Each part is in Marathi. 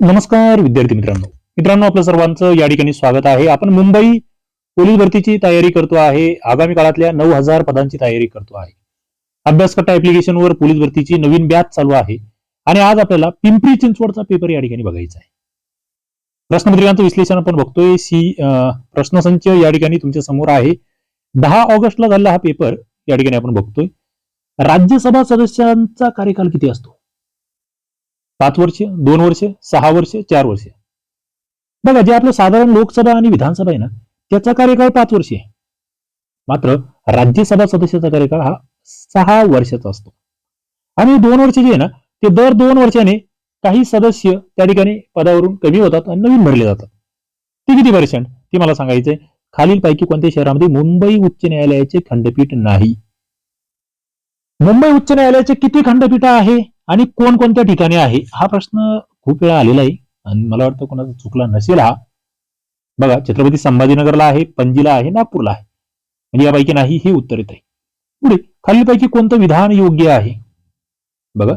नमस्कार विद्यार्थी मित्रांनो. मित्रांनो आपलं सर्वांचं या ठिकाणी स्वागत आहे. आपण मुंबई पोलीस भरतीची तयारी करतो आहे. आगामी काळातल्या नऊ हजार पदांची तयारी करतो आहे. अभ्यासकट्टा ऍप्लिकेशनवर पोलीस भरतीची नवीन बॅच चालू आहे. आणि आज आपल्याला पिंपरी चिंचवडचा पेपर या ठिकाणी बघायचा आहे. प्रश्नपत्रिकांचं विश्लेषण आपण बघतोय. सी प्रश्नसंच या ठिकाणी तुमच्यासमोर आहे. दहा ऑगस्टला झालेला हा पेपर या ठिकाणी आपण बघतोय. राज्यसभा सदस्यांचा कार्यकाल किती असतो? पाच वर्ष दोन वर्ष सहा वर्ष चार वर्ष. बघा जे आपलं साधारण लोकसभा आणि विधानसभा आहे ना त्याचा कार्यकाळ पाच वर्ष आहे. मात्र राज्यसभा सदस्याचा कार्यकाळ हा सहा वर्षाचा असतो. आणि दोन वर्ष जे आहे ना ते दर दोन वर्षाने काही सदस्य त्या ठिकाणी पदावरून कमी होतात आणि नवीन भरले जातात. ते किती पर्सेंट ते मला सांगायचंय खालील पैकी कोणत्या शहरामध्ये मुंबई उच्च न्यायालयाचे खंडपीठ नाही. मुंबई उच्च न्यायालयाचे किती खंडपीठ आहे? आणि कोणकोणत्या ठिकाणी आहे हा प्रश्न खूप वेळा आलेला आहे. आणि मला वाटतं कोणाचा चुकला नसेल हा बघा छत्रपती संभाजीनगरला आहे पणजीला आहे नागपूरला आहे. म्हणजे यापैकी नाही हे उत्तर येत आहे पुढे खालीलपैकी कोणतं विधान योग्य आहे? बघा.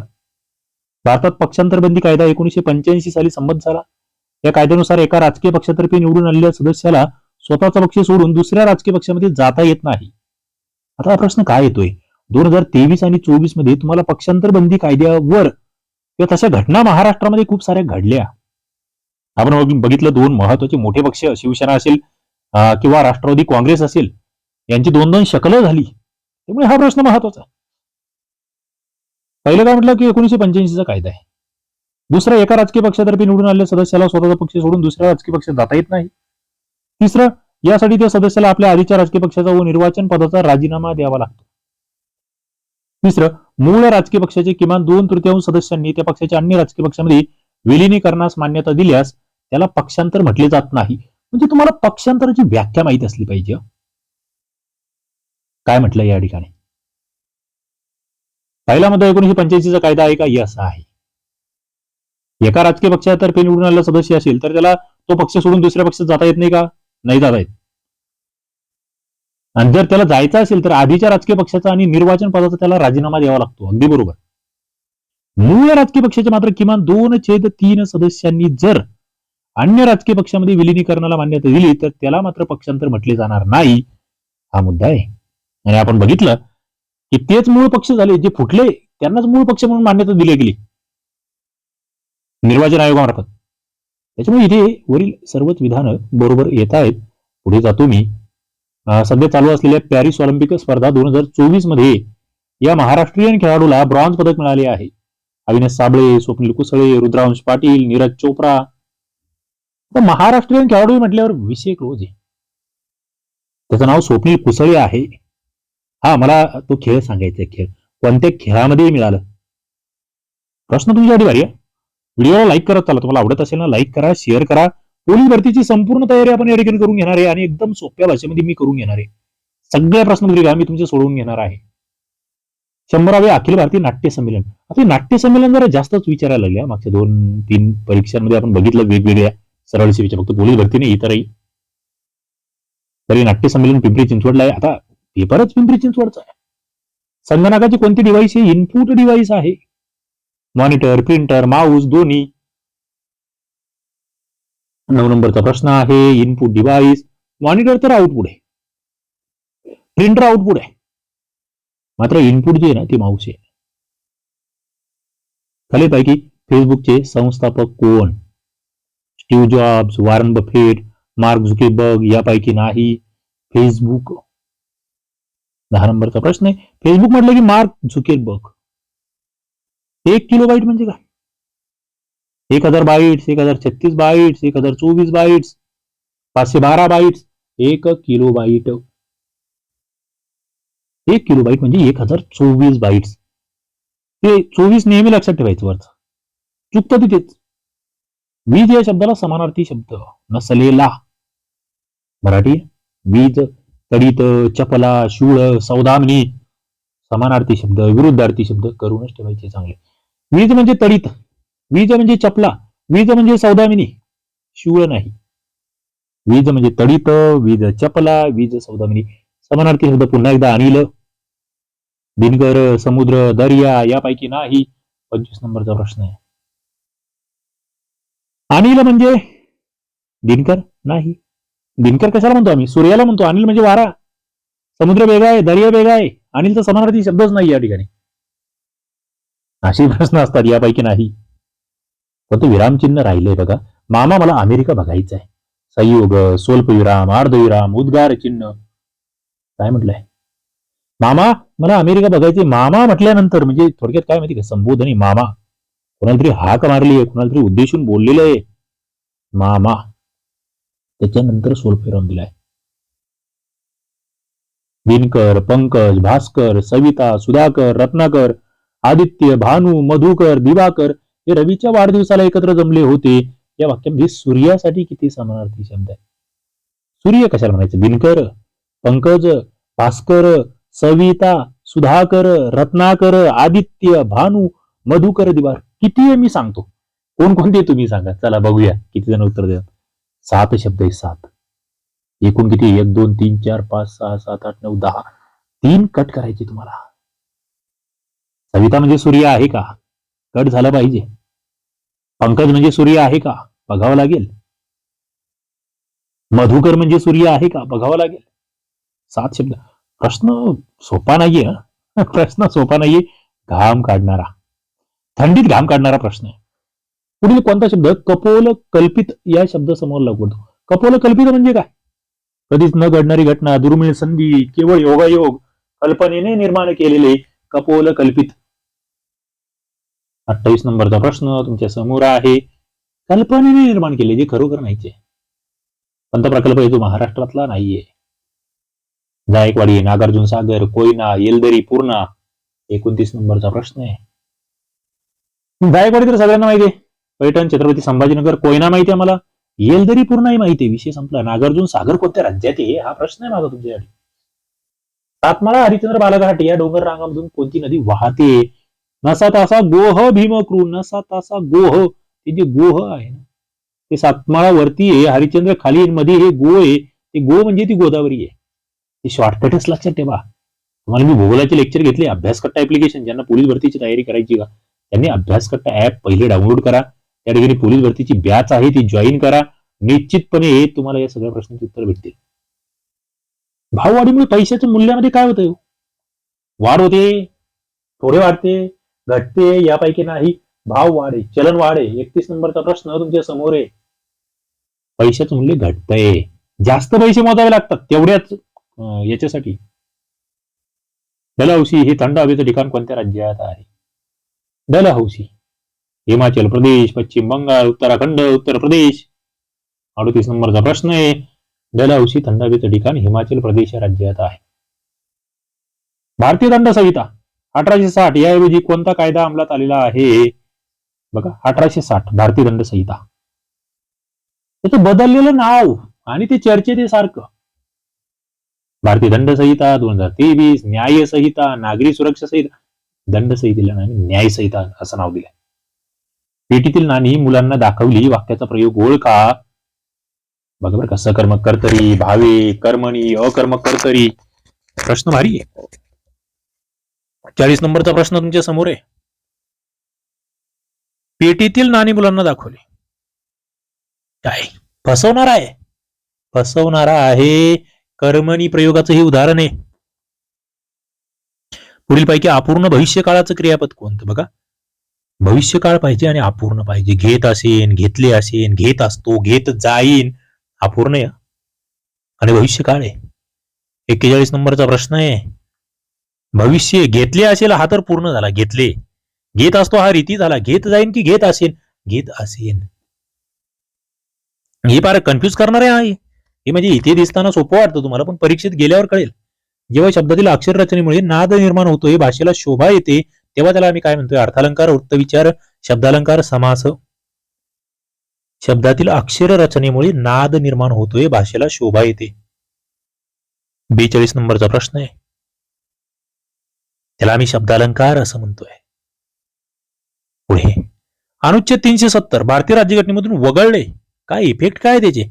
भारतात पक्षांतर बंदी कायदा एकोणीशे पंच्याऐंशी साली संमत झाला. या कायद्यानुसार एका राजकीय पक्षातर्फे निवडून आलेल्या सदस्याला स्वतःचा पक्ष सोडून दुसऱ्या राजकीय पक्षामध्ये जाता येत नाही. आता हा प्रश्न काय येतोय? दोन हजार तेवीस आणि चोवीसमध्ये तुम्हाला पक्षांतर बंदी कायद्यावर किंवा तशा घटना महाराष्ट्रामध्ये खूप साऱ्या घडल्या. आपण बघितलं दोन महत्त्वाचे मोठे पक्ष शिवसेना असेल किंवा राष्ट्रवादी काँग्रेस असेल यांची दोन दोन शकलं झाली. त्यामुळे हा प्रश्न महत्त्वाचा पहिलं काय म्हटलं की एकोणीशे पंच्याऐंशीचा कायदा आहे. दुसरा एका राजकीय पक्षातर्फे निवडून आलेल्या सदस्याला स्वतःचा पक्ष सोडून दुसऱ्या राजकीय पक्षात जाता येत नाही. तिसरं यासाठी त्या सदस्याला आपल्या आधीच्या राजकीय पक्षाचा व निर्वाचन पदाचा राजीनामा द्यावा लागतो. तिसरं मूळ राजकीय पक्षाचे किमान दोन तृतीयांश सदस्यांनी त्या पक्षाच्या अन्य राजकीय पक्षामध्ये विलीनीकरणास मान्यता दिल्यास त्याला पक्षांतर म्हटले जात नाही. म्हणजे तुम्हाला पक्षांतराची व्याख्या माहिती असली पाहिजे. काय म्हटलं या ठिकाणी? पहिला मुद्दा एकोणीशे पंच्याऐंशीचा कायदा आहे का? यस आहे. एका राजकीय पक्षातर्फे निवडून आलेला सदस्य असेल तर त्याला तो पक्ष सोडून दुसऱ्या पक्षात जाता येत नाही का? नाही जाता येत. आणि जर त्याला जायचं असेल तर आधीच्या राजकीय पक्षाचा आणि निर्वाचन पदाचा त्याला राजीनामा द्यावा लागतो. अगदी बरोबर. मूळ राजकीय पक्षाचे मात्र किमान दोन छेद तीन सदस्यांनी जर अन्य राजकीय पक्षामध्ये विलिनीकरणाला मान्यता दिली तर त्याला मात्र पक्षांतर म्हटले जाणार नाही हा मुद्दा आहे. आणि आपण बघितलं की तेच मूळ पक्ष झाले जे फुटले त्यांनाच मूळ पक्ष म्हणून मान्यता दिली गेली. निर्वाचन आयोगामार्फत. त्याच्यामुळे इथे वरील सर्वच विधानं बरोबर येत आहेत. पुढे जातो मी. सध्या चालू असलेल्या पॅरिस ऑलिम्पिक स्पर्धा दोन हजार चोवीसमध्ये या महाराष्ट्रीयन खेळाडूला ब्रॉन्झ पदक मिळाले आहे. अविनाश साबळे स्वप्नील कुसळे रुद्रांश पाटील नीरज चोप्रा. तर महाराष्ट्रीयन खेळाडू म्हटल्यावर विषय क्लोज आहे. त्याचं नाव स्वप्नील कुसळे आहे. हा मला तो खेळ सांगायचा खेळ. कोणत्या खेळामध्ये मिळालं? प्रश्न तुमच्यासाठी भारी व्हिडिओला लाईक करत चला. तुम्हाला आवडत असेल ना लाईक करा शेअर करा. पोलीस भरतीची संपूर्ण तयारी आपण या ठिकाणी करून घेणार आहे आणि एकदम सोप्या भाषेमध्ये मी करून घेणार आहे. सगळ्या प्रश्नपत्रिका मी तुमच्या सोडवून घेणार आहे. शंभरावे अखिल भारतीय नाट्य संमेलन. आता नाट्य संमेलन जरा जास्तच विचारायला लागल्या मागच्या दोन तीन परीक्षांमध्ये आपण बघितलं वेगवेगळ्या सरळ सेवेच्या फक्त पोलीस भरती नाही इतरही. तरी नाट्य संमेलन पिंपरी चिंचवडला आहे. आता पेपरच पिंपरी चिंचवडचा आहे. संगणकाची कोणती डिव्हाइस ही इनपुट डिव्हाइस आहे. मॉनिटर प्रिंटर माऊस दोन्ही नऊ नंबरचा प्रश्न आहे. इनपुट डिव्हाइस मॉनिटर तर आउटपुट आहे. प्रिंटर आउटपुट आहे. मात्र इनपुट जे आहे ना ते माऊस आहे. खालीपैकी फेसबुकचे संस्थापक कोण? Steve Jobs Warren Buffett Mark Zuckerberg यापैकी नाही. फेसबुक दहा नंबरचा प्रश्न आहे. फेसबुक म्हटलं की मार्क झुकेबर्ग एक किलो बाईट म्हणजे काय? एक हजार बाईट्स एक हजार छत्तीस बाईट्स एक हजार चोवीस बाईट्स पाचशे बारा बाईट्स एक किलो बाईट एक किलो बाईट म्हणजे एक हजार चोवीस बाईट्स. ते चोवीस नेहमी लक्षात ठेवायचं वरच. चुकतं तिथेच वीज या शब्दाला समानार्थी शब्द नसलेला. मराठी वीज तडित चपला शूळ सौदामनी समानार्थी शब्द विरुद्धार्थी शब्द करूनच ठेवायचे चांगले. वीज म्हणजे तडित. वीज म्हणजे चपला वीज म्हणजे सौदामिनी शिवळ नाही. वीज म्हणजे तडित वीज चपला वीज सौदामिनी. समानार्थी शब्द पुन्हा एकदा अनिल. दिनकर समुद्र दर्या यापैकी नाही. पंचवीस नंबरचा प्रश्न आहे. अनिल म्हणजे दिनकर नाही. दिनकर कशाला म्हणतो आम्ही? सूर्याला म्हणतो. अनिल म्हणजे वारा. समुद्र वेगळा आहे दर्या वेगळा आहे. अनिलचा समानार्थी शब्दच नाही या ठिकाणी. असे प्रश्न असतात यापैकी नाही. पण तो विरामचिन्ह राहिले बघा. मामा मला अमेरिका बघायचं आहे. संयोग स्वल्पविराम अर्धविराम उद्गार चिन्ह. काय म्हटलंय? मामा मला अमेरिका बघायची मामा म्हटल्यानंतर म्हणजे थोडक्यात काय माहिती का? संबोधनी मामा. कोणाला तरी हाक मारली आहे कोणाला तरी उद्देशून बोललेलं आहे. मामा. त्याच्यानंतर स्वल्पविराम दिलाय. दिनकर पंकज भास्कर सविता सुधाकर रत्नाकर आदित्य भानू मधुकर दिवाकर हे रवीच्या वाढदिवसाला एकत्र जमले होते या वाक्यामध्ये सूर्यासाठी किती समानार्थी शब्द आहे सूर्य कशाला म्हणायचं? दिनकर पंकज भास्कर सविता सुधाकर रत्नाकर आदित्य भानू मधुकर दिवार. किती आहे मी सांगतो? कोणकोणते तुम्ही सांगा? चला बघूया. किती जण उत्तर द्या सात शब्द आहे सात. एकूण किती? एक दोन तीन चार पाच सहा सात आठ नऊ दहा. तीन कट करायचे तुम्हाला. सविता म्हणजे सूर्य आहे का? कट झाला पाहिजे. पंकज म्हणजे सूर्य आहे का? बघावं लागेल. मधुकर म्हणजे सूर्य आहे का? बघावं लागेल. सात शब्द. प्रश्न सोपा नाहीये प्रश्न सोपा नाहीये. घाम काढणारा. थंडीत घाम काढणारा प्रश्न आहे. पुढील कोणता शब्द? कपोल कल्पित या शब्द समोर लागू कपोल कल्पित म्हणजे काय? कधीच न घडणारी घटना दुर्मिळ संधी केवळ योगायोग कल्पनेने निर्माण केलेले कपोल कल्पित अठ्ठावीस नंबरचा प्रश्न तुमच्यासमोर आहे. कल्पनेने निर्माण केले जे खरोखर नाहीचे कोणता प्रकल्प आहे तो महाराष्ट्रातला नाहीये. जायकवाडी नागार्जुन सागर कोयना येलदरी पूर्णा एकोणतीस नंबरचा प्रश्न आहे. जायकवाडी तर सगळ्यांना माहिती आहे. पैठण छत्रपती संभाजीनगर कोयना माहिती आहे मला. येलदरी पूर्णही माहिती आहे. विषय संपला. नागार्जुन सागर कोणत्या राज्यात आहे? हा प्रश्न आहे माझा तुमच्यासाठी. सातमाळा हरिचंद्र बालाघाट या डोंगर रांगामधून कोणती नदी वाहते? नसा तासा गोह भीमक्रू नसा तासा गोह. हे जे गोह आहे ना ते सातमाळा वरती आहे हरिश्चंद्र खाली मध्ये हे गो आहे. ते गो म्हणजे ती गोदावरी आहे. ते शॉर्टकटच लक्षात ठेवा. तुम्हाला मी भूगोलाचे लेक्चर घेतले अभ्यासकट्टा ऍप्लिकेशन ज्यांना पोलीस भरतीची तयारी करायची का त्यांनी अभ्यासकट्टा ऍप पहिले डाउनलोड करा. त्या ठिकाणी पोलीस भरतीची बॅच आहे ती जॉईन करा. निश्चितपणे तुम्हाला या सगळ्या प्रश्नांची उत्तर भेटतील. भाववाढीमुळे पैशाच्या मूल्यामध्ये काय होतं हो? वाढ होते थोडे वाढते घटते यापैकी नाही. भाव वाढे चलन वाढे. एकतीस नंबरचा प्रश्न तुमच्यासमोर आहे. पैशाचं मूल्य घटतंय. जास्त पैसे मोजावे लागतात तेवढ्याच याच्यासाठी. डलहौसी हे थंड हवेचं ठिकाण कोणत्या राज्यात आहे? डलहौसी हिमाचल प्रदेश पश्चिम बंगाल उत्तराखंड उत्तर प्रदेश. अडतीस नंबरचा प्रश्न आहे. डलहौसी थंड हवेचं ठिकाण हिमाचल प्रदेश या राज्यात आहे. भारतीय दंड संहिता अठराशे साठ याऐवजी कोणता कायदा अंमलात आलेला आहे? बघा अठराशे साठ भारतीय दंड संहिता त्याचं बदललेलं नाव आणि ते चर्चेत आहे सारखं भारतीय दंड संहिता दोन हजार तेवीस न्याय संहिता नागरी सुरक्षा संहिता दंड संहितेला नाणी न्याय संहिता असं नाव दिलंय. पेटीतील नाणी मुलांना दाखवली वाक्याचा प्रयोग ओळखा. बघा बरं का सकर्मक कर्तरी भावे कर्मणी अकर्मक कर्तरी. प्रश्न भारी आहे. चाळीस नंबरचा प्रश्न तुमच्यासमोर आहे. पेटीतील नाणी मुलांना दाखवली. काय? फसवणार आहे. फसवणारा आहे. कर्मणी प्रयोगाचं हे उदाहरण आहे. पुढील पैकी अपूर्ण भविष्य काळाचं क्रियापद कोणतं? बघा. भविष्य काळ पाहिजे आणि अपूर्ण पाहिजे. घेत असेन घेतले असेन घेत असतो घेत जाईन. अपूर्ण आहे. आणि भविष्य काळ आहे. एक्केचाळीस नंबरचा प्रश्न आहे. भविष्य घेतले असेल हा तर पूर्ण झाला घेतले. घेत असतो हा रीती झाला घेत जाईन की घेत असेल घेत असेन. हे फार कन्फ्यूज करणार आहे. हे म्हणजे इथे दिसताना सोपं वाटतं तुम्हाला पण परीक्षेत गेल्यावर कळेल. जेव्हा शब्दातील अक्षर रचनेमुळे नाद निर्माण होतो हे भाषेला शोभा येते तेव्हा त्याला आम्ही काय म्हणतोय? अर्थालंकार वृत्तविचार शब्दालंकार समास. शब्दातील अक्षर रचनेमुळे नाद निर्माण होतोय भाषेला शोभा येते. बेचाळीस नंबरचा प्रश्न आहे. त्याला आम्ही शब्दालंकार असं म्हणतोय. पुढे. अनुच्छेद तीनशे सत्तर भारतीय राज्यघटनेमधून वगळले. काय इफेक्ट काय त्याचे?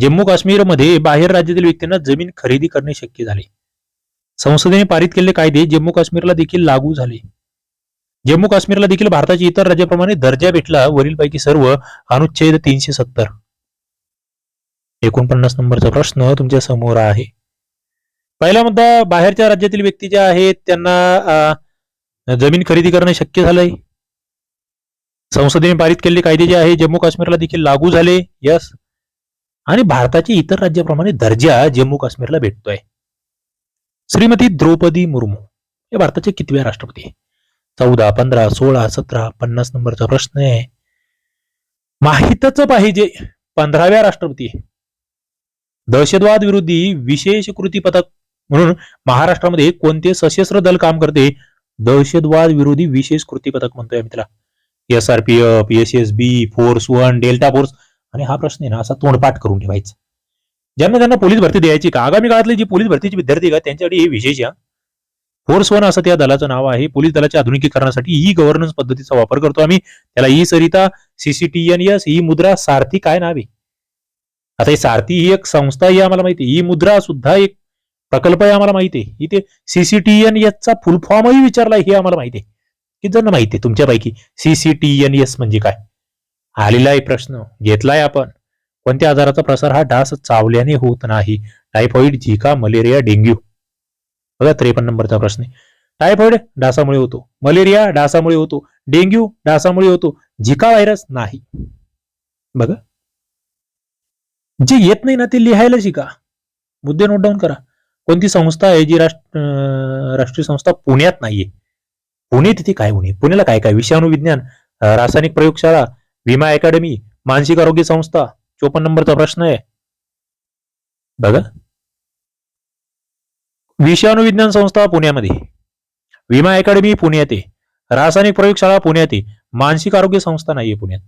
जम्मू काश्मीरमध्ये बाहेर राज्यातील व्यक्तींना जमीन खरेदी करणे शक्य झाले. संसदेने पारित केलेले कायदे जम्मू काश्मीरला देखील लागू झाले. जम्मू काश्मीरला देखील भारताच्या इतर राज्याप्रमाणे दर्जा भेटला वरीलपैकी सर्व अनुच्छेद तीनशे सत्तर. एकोणपन्नास नंबरचा प्रश्न तुमच्यासमोर आहे. पहिला मुद्दा बाहेरच्या राज्यातील व्यक्ती ज्या आहेत त्यांना जमीन खरेदी करणं शक्य झालंय? संसदेने पारित केलेले कायदे जे आहे जम्मू काश्मीरला देखील लागू झाले यस. आणि भारताच्या इतर राज्याप्रमाणे दर्जा जम्मू काश्मीरला भेटतोय. श्रीमती द्रौपदी मुर्मू हे भारताचे कितव्या राष्ट्रपती चौदा पंधरा सोळा सतरा पन्नास नंबरचा प्रश्न आहे. माहीतच पाहिजे पंधराव्या राष्ट्रपती. दहशतवाद विरोधी विशेष कृती पथक म्हणून महाराष्ट्रामध्ये कोणते सशस्त्र दल काम करते? दहशतवाद विरोधी विशेष कृती पथक म्हणतोय आम्ही त्याला. S R P F S S B force one Delta force आणि हा प्रश्न आहे ना असा तोंडपाठ करून ठेवायचा. ज्यांना ज्यांना पोलीस भरती द्यायची का? आगामी काळातले जे पोलीस भरतीचे विद्यार्थी का त्यांच्यासाठी हे विशेष या फोर्स वन असं त्या दलाचं नाव आहे. पोलीस दलाच्या आधुनिकीकरणासाठी ई गव्हर्नन्स पद्धतीचा वापर करतो आम्ही. त्याला ई सरिता सीसीटीएनएस ई मुद्रा सारथी काय नावे? आता ही सारथी ही एक संस्था ही आम्हाला माहिती ई मुद्रा सुद्धा एक प्रकल्प आहे आम्हाला माहिती आहे. इथे सीसीटीएनएस चा फुल फॉर्मही विचारलाय हे आम्हाला माहिती आहे. की जण माहिती आहे तुमच्यापैकी? सीसीटीएनएस म्हणजे काय? आलेला आहे प्रश्न घेतलाय आपण. कोणत्या आजाराचा प्रसार हा डास चावल्याने होत नाही? टायफॉइड झिका मलेरिया डेंग्यू बघा त्रेपन्न नंबरचा प्रश्न टायफॉइड डासामुळे होतो. मलेरिया डासामुळे होतो. डेंग्यू डासामुळे होतो. झिका व्हायरस नाही. बघा. जे येत नाही ना ते लिहायला शिका. मुद्दे नोट डाऊन करा. कोणती संस्था आहे जी राष्ट्र राष्ट्रीय संस्था पुण्यात नाहीये? पुणे तिथे काय होणे? पुण्याला काय काय? विषाणू विज्ञान रासायनिक प्रयोगशाळा विमा अकॅडमी मानसिक आरोग्य संस्था चोपन्न नंबरचा प्रश्न आहे. बघा. विषाणू विज्ञान संस्था पुण्यामध्ये. विमा अकॅडमी पुण्यात आहे. रासायनिक प्रयोगशाळा पुण्यात आहे. मानसिक आरोग्य संस्था नाहीये पुण्यात.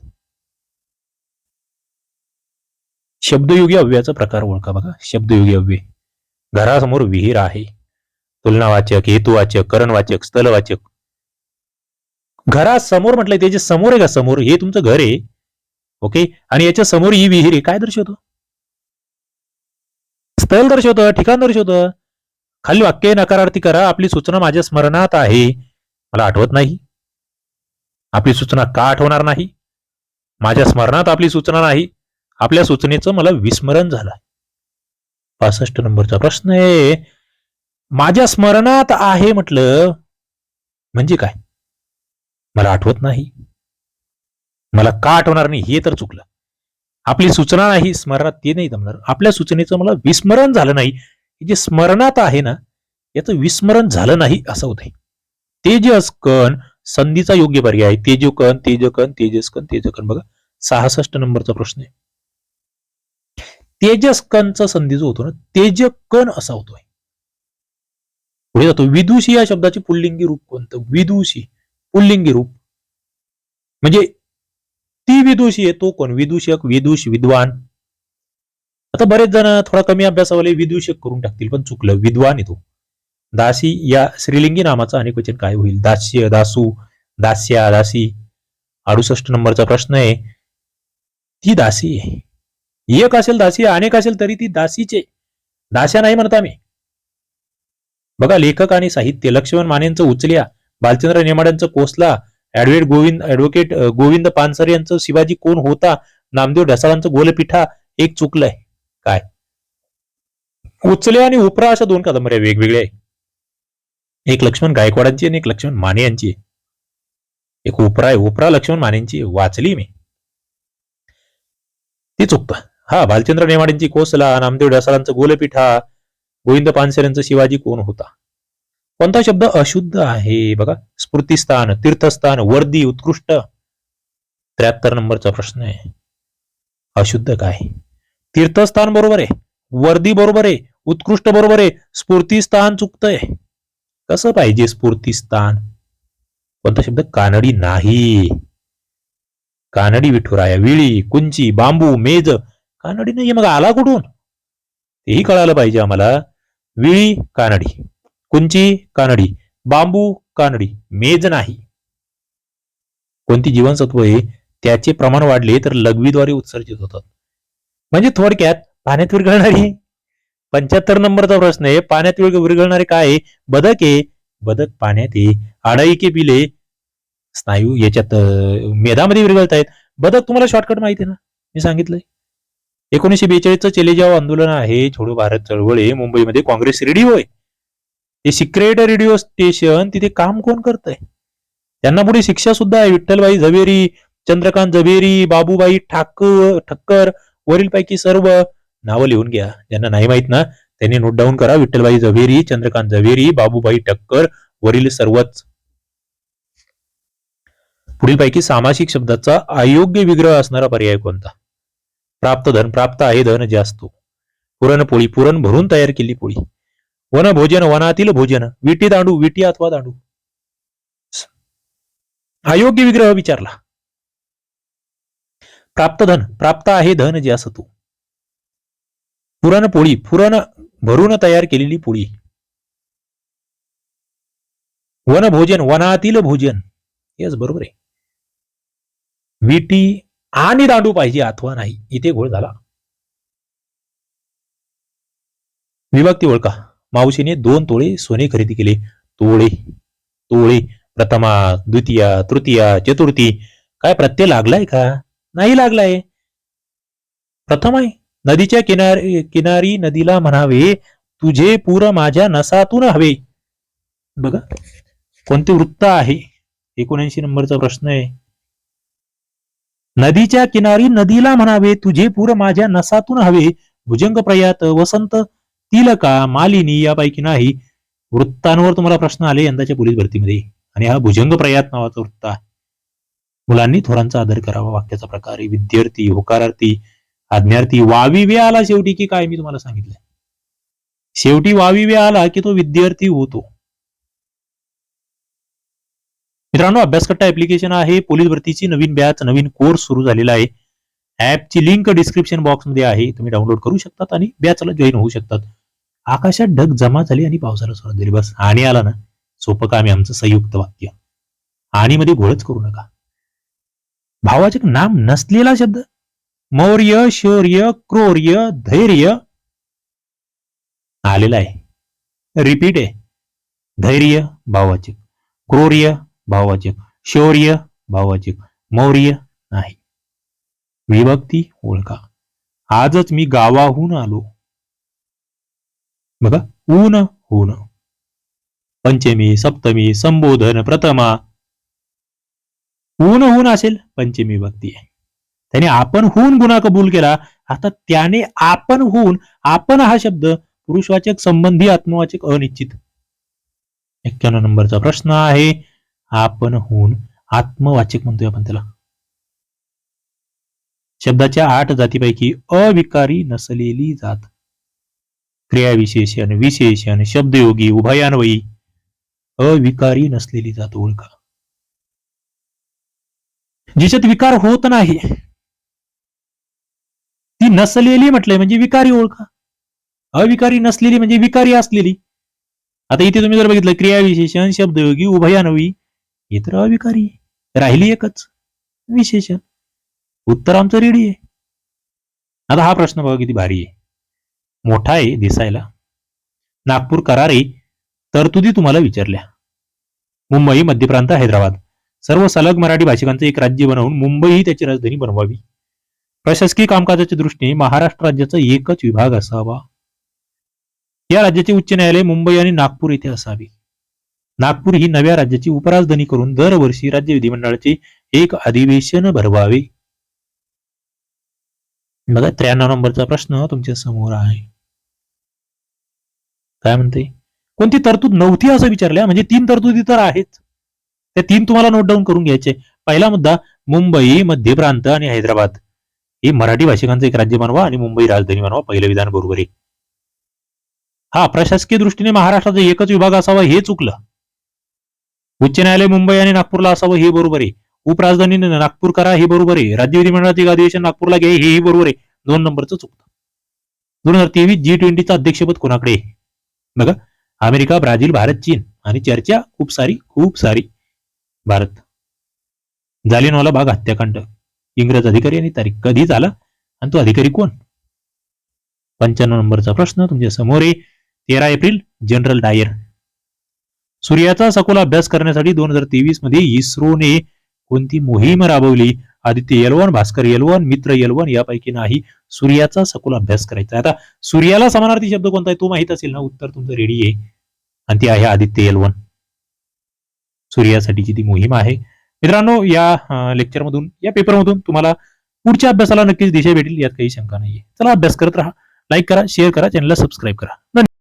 शब्दयोगी अव्ययाचा प्रकार ओळखा बघा. शब्दयोगी अव्यय. घरासमोर विहीर आहे. तुलनावाचक हेतुवाचक करणवाचक स्थलवाचक. घरासमोर म्हटलंय त्याच्यासमोर आहे का समोर हे तुमचं घर आहे. ओके? आणि याच्या समोर ही विहीर आहे. काय दर्शवतो? स्थल दर्शवतं ठिकाण दर्शवतं. खाली वाक्य नकारार्थी करा. आपली सूचना माझ्या स्मरणात आहे. मला आठवत नाही. आपली सूचना का आठवणार नाही? माझ्या स्मरणात आपली सूचना नाही. आपल्या सूचनेचं मला विस्मरण झालं पासष्ट नंबरचा प्रश्न आहे. माझ्या स्मरणात आहे म्हटलं म्हणजे काय? मला आठवत नाही. मला का आठवणार नाही हे तर चुकलं. आपली सूचना नाही स्मरणात ते नाही जमणार. आपल्या सूचनेचं मला विस्मरण झालं नाही. जे स्मरणात आहे ना याचं विस्मरण झालं नाही असं होतंय. कण संधीचा योग्य पर्याय आहे. तेजकण तेजकन तेजस्कन तेजकन बघा सहासष्ट नंबरचा प्रश्न आहे. तेजस्कनचा संधी जो होतो ना. तेजकन असा होतोय. पुढे जातो. विदुषी या शब्दाचे पुल्लिंगी रूप कोणतं? विदुषी. पुल्लिंगी रूप. म्हणजे ती विदुषी आहे तो कोण? विदूषक विदुष विद्वान. आता बरेच जण थोडा कमी अभ्यासावाले विदूषक करून टाकतील पण चुकलं. विद्वान येतो. दासी या श्रीलिंगी नामाचा अनेक वचन काय होईल? दास्य दासू दास्या दासी. अडुसष्ट नंबरचा प्रश्न आहे. ती दासी आहे. एक असेल दासी अनेक असेल तरी ती दासीचे. दास्या नाही म्हणता आम्ही. बघा लेखक आणि साहित्य लक्ष्मण मानेंचं उचल्या बालचंद्र नेमाड्यांचं कोसला ऍडव्होकेट गोविंद ऍडव्होकेट गोविंद पानसरे यांचं शिवाजी कोण होता नामदेव ढसाळांचं गोलपिठा एक चुकलंय. काय? उचल्या आणि उपरा अशा दोन कादंबऱ्या वेगवेगळ्या आहे एक लक्ष्मण गायकवाडांची आणि एक लक्ष्मण माने यांची. एक उपरा आहे उपरा लक्ष्मण मानेंची. वाचली मी. ती चुकतं. हा भालचंद्र नेमाडेंची कोसला नामदेव ढसाळांचं गोलपिठा गोविंद पानसरेंचं शिवाजी कोण होता? कोणता शब्द अशुद्ध आहे? बघा स्फूर्तिस्थान तीर्थस्थान वर्दी उत्कृष्ट. त्र्याहत्तर नंबरचा प्रश्न आहे. अशुद्ध काय? तीर्थस्थान बरोबर आहे वर्दी बरोबर आहे उत्कृष्ट बरोबर आहे स्फूर्तिस्थान चुकतंय. कसं पाहिजे स्फूर्तीस्थान? कोणता शब्द? कानडी नाही. कानडी विठुराया विळी कुंची बांबू मेज कानडी नाही मग आला कुठून? तेही कळालं पाहिजे आम्हाला. विळी कानडी कुंची कानडी? बांबू कानडी मेज नाही. कोणती जीवनसत्व आहे? त्याचे प्रमाण वाढले तर लघवीद्वारे उत्सर्जित होतात. म्हणजे थोडक्यात पाण्यात विरघळणारी? पंच्याहत्तर नंबरचा प्रश्न आहे पाण्यात विरघळणारे काय बदक आहे. बदक पाण्यात आहे. आडाई के पिले. स्नायू याच्यात मेधामध्ये विरघळत आहेत बदक तुम्हाला शॉर्टकट माहिती आहे ना? मी सांगितलंय. एकोणीशे बेचाळीसचं चेलेजाव आंदोलन आहे छोडो भारत चळवळ आहे मुंबईमध्ये काँग्रेस रेडिओ आहे. ते सिक्रेट रेडिओ स्टेशन तिथे काम कोण करतंय? त्यांना पुढे शिक्षा सुद्धा आहे. विठ्ठलबाई झवेरी चंद्रकांत झवेरी बाबूबाई ठाकर ठक्कर वरीलपैकी सर्व नावं लिहून घ्या. ज्यांना नाही माहीत ना त्यांनी नोट डाऊन करा. विठ्ठलबाई झवेरी चंद्रकांत झवेरी बाबूबाई ठक्कर वरील सर्वच. पुढील पैकी सामासिक शब्दाचा अयोग्य विग्रह असणारा पर्याय कोणता? प्राप्त धन प्राप्त आहे धन जे असतो पुरणपोळी पुरण भरून तयार केली पोळी. वन भोजन वनातील भोजन. विटी दांडू विटी अथवा दांडू. अयोग्य विग्रह विचारला. प्राप्त धन प्राप्त आहे धन जे असतो पुरणपोळी पुरण भरून तयार केलेली पोळी. वन भोजन वनातील भोजन. येस बरोबर आहे. विटी आणि दांडू पाहिजे अथवा नाही. इथे घोळ झाला. विभक्ती ओळखा. मावशीने दोन तोळे सोने खरेदी केले. तोळे तोळे. प्रथमा द्वितीया तृतीया चतुर्थी. काय प्रत्यय लागलाय का? नाही लागलाय. प्रथम आहे नदीच्या किनारी किनारी नदीला म्हणावे तुझे पूर माझ्या नसातून हवे. बघा कोणते वृत्त आहे? एकोणऐंशी नंबरचा प्रश्न आहे. नदीच्या किनारी नदीला म्हणावे तुझे पूर माझ्या नसातून हवे. भुजंग प्रयात वसंत तिलका मालिनी यापैकी नाही. वृत्तांवर तुम्हाला प्रश्न आले यंदाच्या पोलीस भरतीमध्ये. आणि हा भुजंग प्रयात नावाचा वृत्त आहे. मुलांनी थोरांचा आदर करावा वाक्याचा प्रकार आहे. विद्यार्थी होकारार्थी आज्ञार्थी वावी वे आला शेवटी की काय मी तुम्हाला सांगितलंय? शेवटी वावी वे आला की तो विद्यार्थी होतो. मित्रांनो अभ्यासकट्टा ऍप्लिकेशन आहे. पोलीस भरतीची नवीन बॅच नवीन कोर्स सुरू झालेला आहे. ऍपची लिंक डिस्क्रिप्शन बॉक्समध्ये आहे. तुम्ही डाउनलोड करू शकतात आणि बॅचला जॉईन होऊ शकतात. आकाशात ढग जमा झाली आणि पावसाला सुरुवात झाली. बस आणि आला ना. सोपं काम आहे आमचं संयुक्त वाक्य. आणि मध्ये घोळच करू नका. भावाचक नाम नसलेला शब्द. मौर्य शौर्य क्रोर्य धैर्य आलेला आहे. रिपीट आहे. धैर्य भाववाचक क्रोर्य भाववाचक शौर्य भाववाचक मौर्य नाही. विभक्ती ओळखा. आजच मी गावाहून आलो. बघा ऊन होऊन. पंचमी सप्तमी संबोधन प्रथमा. ऊन हून असेल पंचमी भक्ती आहे. त्याने आपण हून गुन्हा कबूल केला. आता त्याने आपण होऊन आपण हा शब्द पुरुषवाचक संबंधी आत्मवाचक अनिश्चित. एक्क्याण्णव नंबरचा प्रश्न आहे. आपण होऊन आत्मवाचक म्हणतोय आपण त्याला. शब्दाच्या आठ जातीपैकी अविकारी नसलेली जात. क्रियाविशेषण विशेषण शब्दयोगी उभयान्वयी अविकारी नसलेली जात ओळखा. जिच्यात विकार होत नाही ती नसलेली म्हटलंय म्हणजे विकारी ओळखा. अविकारी नसलेली म्हणजे विकारी असलेली. आता इथे तुम्ही जर बघितलं क्रियाविशेषण शब्दयोगी उभयान्वयी इतर अविकारी राहिली एकच. विशेषण उत्तर आमचं रेडी आहे. आता हा प्रश्न बघा किती भारी आहे. मोठा आहे दिसायला. नागपूर करारे तरतुदी तुम्हाला विचारल्या. मुंबई मध्य प्रांत हैदराबाद. सर्व सलग मराठी भाषिकांचं एक राज्य बनवून मुंबई ही त्याची राजधानी बनवावी. प्रशासकीय कामकाजाच्या दृष्टीने महाराष्ट्र राज्याचा एकच विभाग असावा. या राज्याचे उच्च न्यायालय मुंबई आणि नागपूर येथे असावे. नागपूर ही नव्या राज्याची उपराजधानी करून दरवर्षी राज्य विधिमंडळाचे एक अधिवेशन भरवावे. बघा त्र्याण्णव नंबरचा प्रश्न तुमच्यासमोर आहे. काय म्हणते? कोणती तरतूद नव्हती असं विचारल्या? म्हणजे तीन तरतुदी तर आहेत. त्या तीन तुम्हाला नोट डाऊन करून घ्यायचे. पहिला मुद्दा मुंबई मध्य प्रांत आणि हैदराबाद. हे मराठी भाषिकांचं एक राज्य बनवा आणि मुंबई राजधानी बनवा पहिलं विधान बरोबर आहे. हा प्रशासकीय दृष्टीने महाराष्ट्राचा एकच विभाग असावा हे चुकलं. उच्च न्यायालय मुंबई आणि नागपूरला असावं हे बरोबर आहे. उपराजधानी नागपूर करा हे बरोबर आहे. राज्य विधिमंडळाचे अधिवेशन नागपूरला घ्या हेही बरोबर आहे. दोन नंबरचं चुकतं. दोन हजार तेवीस जी ट्वेंटीचं अध्यक्षपद कोणाकडे आहे? बघा अमेरिका ब्राझील भारत चीन. आणि चर्चा खूप सारी खूप सारी. भारत. जालियनवाला बाग हत्याकांड. इंग्रज अधिकारी आणि तारीख कधी झाला आणि तो अधिकारी कोण? पंच्याण्णव नंबरचा प्रश्न तुमच्यासमोर आहे. तेरा एप्रिल जनरल डायर. सूर्याचा सखोल अभ्यास करण्यासाठी दोन हजार तेवीसमध्ये इस्रोने कोणती मोहीम राबवली? आदित्य एलवन भास्कर एलवन मित्र यलवन यापैकी नाही. सूर्याचा सखोल अभ्यास करायचा आता सूर्याला समानार्थी शब्द कोणता आहे? तो माहीत असेल ना? उत्तर तुमचं रेडी आहे. आणि ती आहे आदित्य यलवन. सूर्यासाठीची ती मोहीम आहे. मित्रांनो या लेक्चरमधून या पेपरमधून तुम्हाला पुढच्या अभ्यासाला नक्कीच दिशा भेटेल. यात काही शंका नाहीये. चला अभ्यास करत राहा. लाईक करा शेअर करा चॅनलला सबस्क्राईब करा. धन्यवाद